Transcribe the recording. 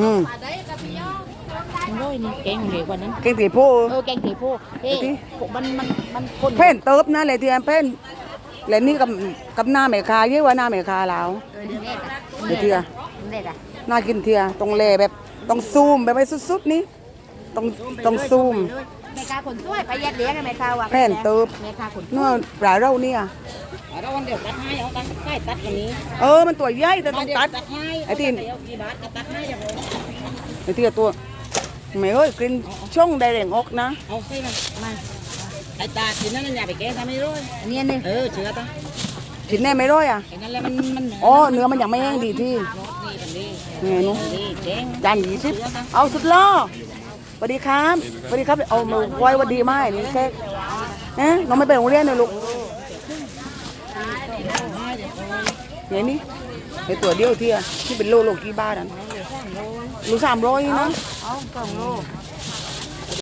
อืมร้อยนี่แกงเหลวกว่านั้นเก่งตีโพเออแกงเทโพเฮ้ที่มันมันมันคนเพ่นเติบนะเลยทียเพ่นแล้วนี่กับกับหน้าแม่คาเยอะกว่าหน้าแม่คาแล้วเออเด็ดอะเดี๋ยวเทียเด็ดอะน่ากินเทียตรงแลแบบต้องซูมแบบไปสุดๆนี้ ต้องต้องซูม แม่ค้าคนสวยไปยัดเลี้ยงให้แม่ค้าว่ะแผ่นเติบแม่ค้าคนเนื้อปลาเราเนี่ย เราวันเดียวตัดให้เอาตัดให้ตัดกันนี้เออ มันตัวใหญ่แต่ต้องตัดตัดให้ไอ้ที่เอากี่บาทก็ตัดให้อย่างไรไอ้เทียตัวไม่เอ้ยกลิ่นช่องได้แรงออกนะเอาใส่มามาไอ้ตากินนั่นอย่าไปแกงทำไม่รู้อันนี้นี่เออเชื่อตากินแน่ไม่ร้อยอะไอ้นั่นแหละมันมันอ๋อเนื้อมันยังไม่แห้งดีที่นี่กันนี่ไงหนุนี่แกงจานยี่สิบเอาสุดล่อ สวัสดีครับสวัสดีครับเอามาไว้วันดีมากนี่แค่เอ๊ะน้องไม่ไปโรงเรียนเลยลูกเนี่ยนี่ไอตัวเดียวเทียที่เป็นโลโลกี่บาทนั่นลูกสามร้อยนะเอาสองโล